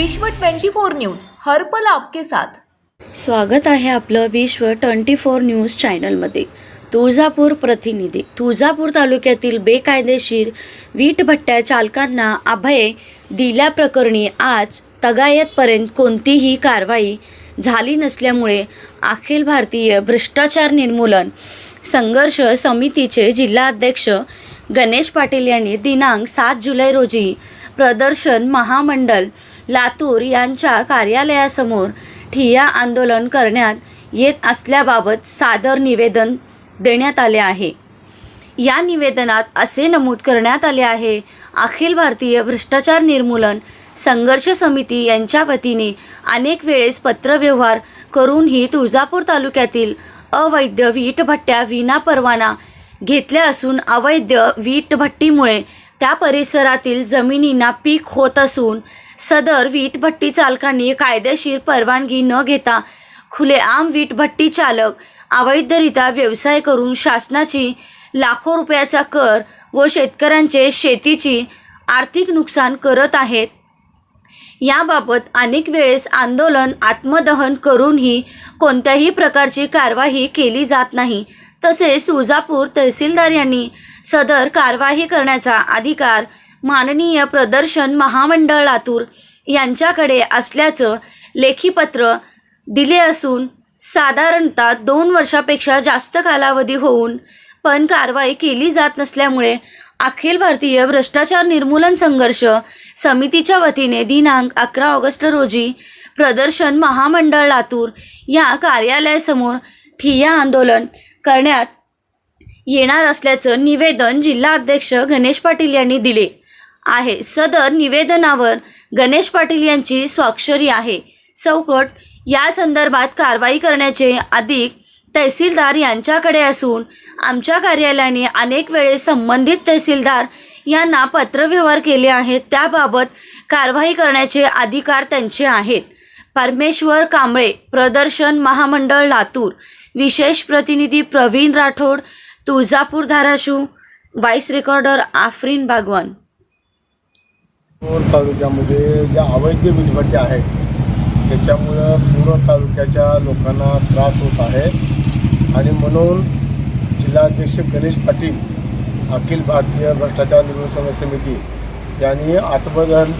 विश्व 24 न्यूज हरपल आपके साथ. स्वागत आहे आपलं विश्व ट्वेंटी फोर न्यूज चॅनलमध्ये. तुळजापूर प्रतिनिधी तुळजापूर तालुक्यातील बेकायदेशीर वीटभट्ट्या चालकांना अभय दिल्याप्रकरणी आज तगायतपर्यंत कोणतीही कारवाई झाली नसल्यामुळे अखिल भारतीय भ्रष्टाचार निर्मूलन संघर्ष समितीचे जिल्हाध्यक्ष गणेश पाटील यांनी दिनांक सात जुलै रोजी प्रदर्शन महामंडळ लातूर यांच्या कार्यालयासमोर ठिय्या आंदोलन करण्यात येत असल्याबाबत सादर निवेदन देण्यात आले आहे. या निवेदनात असे नमूद करण्यात आले आहे. अखिल भारतीय भ्रष्टाचार निर्मूलन संघर्ष समिती यांच्या वतीने अनेक वेळेस पत्रव्यवहार करूनही तुळजापूर तालुक्यातील अवैध वीटभट्ट्या विना परवाना घेतल्या असून अवैध वीटभट्टीमुळे त्या परिसरातील जमिनींना पीक होत असून सदर वीटभट्टी चालकांनी कायदेशीर परवानगी न घेता खुलेआम वीटभट्टी चालक अवैधरित्या व्यवसाय करून शासनाची लाखो रुपयाचा कर व शेतकऱ्यांचे शेतीची आर्थिक नुकसान करत आहेत. याबाबत अनेक वेळेस आंदोलन आत्मदहन करूनही कोणत्याही प्रकारची कारवाई केली जात नाही तसेच तुळजापूर तहसीलदार यांनी सदर कारवाई करण्याचा अधिकार माननीय प्रदर्शन महामंडळ लातूर यांच्याकडे असल्याचं लेखीपत्र दिले असून साधारणतः दोन वर्षापेक्षा जास्त कालावधी होऊन पण कारवाई केली जात नसल्यामुळे अखिल भारतीय भ्रष्टाचार निर्मूलन संघर्ष समितीच्या वतीने दिनांक अकरा ऑगस्ट रोजी प्रदर्शन महामंडळ लातूर या कार्यालयासमोर ठिय्या आंदोलन करण्यात येणार असल्याचं निवेदन जिल्हा अध्यक्ष गणेश पाटील यांनी दिले आहे. सदर निवेदनावर गणेश पाटील यांची स्वाक्षरी आहे. चौकट या संदर्भात कारवाई करण्याचे अधिक तहसीलदार यांच्याकडे असून आमच्या कार्यालयाने अनेक वेळेस संबंधित तहसीलदार यांना पत्रव्यवहार केले आहेत. त्याबाबत कारवाई करण्याचे अधिकार त्यांचे आहेत. परमेश्वर कांबळे प्रदर्शन महामंडळ लातूर. विशेष प्रतिनिधी प्रवीण राठोड तुळजापूर धाराशिव. व्हाईस रेकॉर्डर आफरीन बागवान तालुक्यामध्ये ज्या अवैध वीजभट्ट्या आहेत त्याच्यामुळं पूर्ण तालुक्याच्या लोकांना त्रास होत आहे. आणि म्हणून जिल्हाध्यक्ष गणेश पाटील अखिल भारतीय भ्रष्टाचार निर्मूलन समिती यांनी आत्मदहन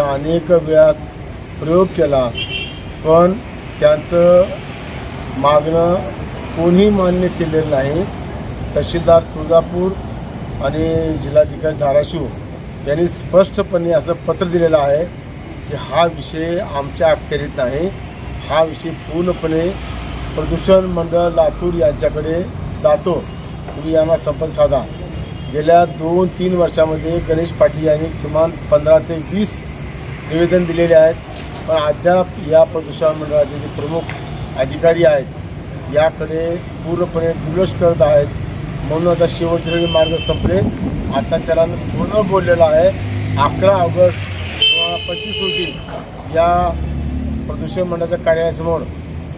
अनेक वेळा प्रयोग केला. पण त्यांचं मागणं कोणीही मान्य केलेलं नाही. तहसीलदार तुळजापूर आणि जिल्हाधिकारी धाराशिव यांनी स्पष्टपणे असं पत्र दिलेलं आहे की हा विषय आमच्या अखत्यारीत नाही हा विषय पूर्णपणे प्रदूषण मंडळ लातूर यांच्याकडे जातो. तुम्ही यांना संपर्क साधा. गेल्या दोन तीन वर्षामध्ये गणेश पाटील यांनी किमान पंधरा ते वीस निवेदन दिलेले आहेत. पण अद्याप या प्रदूषण मंडळाचे जे प्रमुख अधिकारी आहेत याकडे पूर्णपणे दुर्लक्ष करत आहेत. म्हणून आता शेवटचे मार्ग संपले. आता त्याला पूर्ण बोललेलं आहे. अकरा ऑगस्ट दोन हजार पंचवीस रोजी या प्रदूषण मंडळाच्या कार्यालयासमोर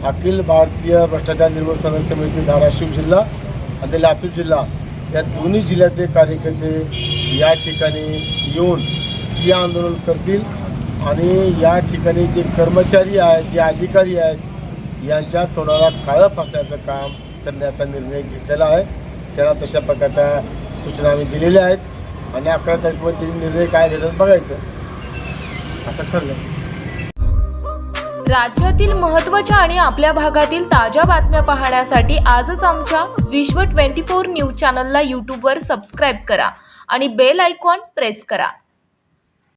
अखिल भारतीय भ्रष्टाचार निर्मूलन संघ समिती धाराशिव जिल्हा आणि लातूर जिल्हा या दोन्ही जिल्ह्यातले कार्यकर्ते या ठिकाणी येऊन ठिया आंदोलन करतील. आणि या ठिकाणी जे कर्मचारी आहेत जे अधिकारी आहेत यांच्या तोंडाला काळं फासण्याचं काम करण्याचा निर्णय घेतलेला आहे. त्यांना तशा प्रकारच्या सूचना आम्ही दिलेल्या आहेत. आणि अकरा तारखेमध्ये त्यांनी निर्णय काय घेतात बघायचं. असं ठरलं. राज्यातील महत्त्वाच्या आणि आपल्या भागातील ताज्या बातम्या पाहण्यासाठी आजच आमच्या विश्व 24 न्यूज चॅनलला यूट्यूबवर सबस्क्राईब करा आणि बेल आयकॉन प्रेस करा.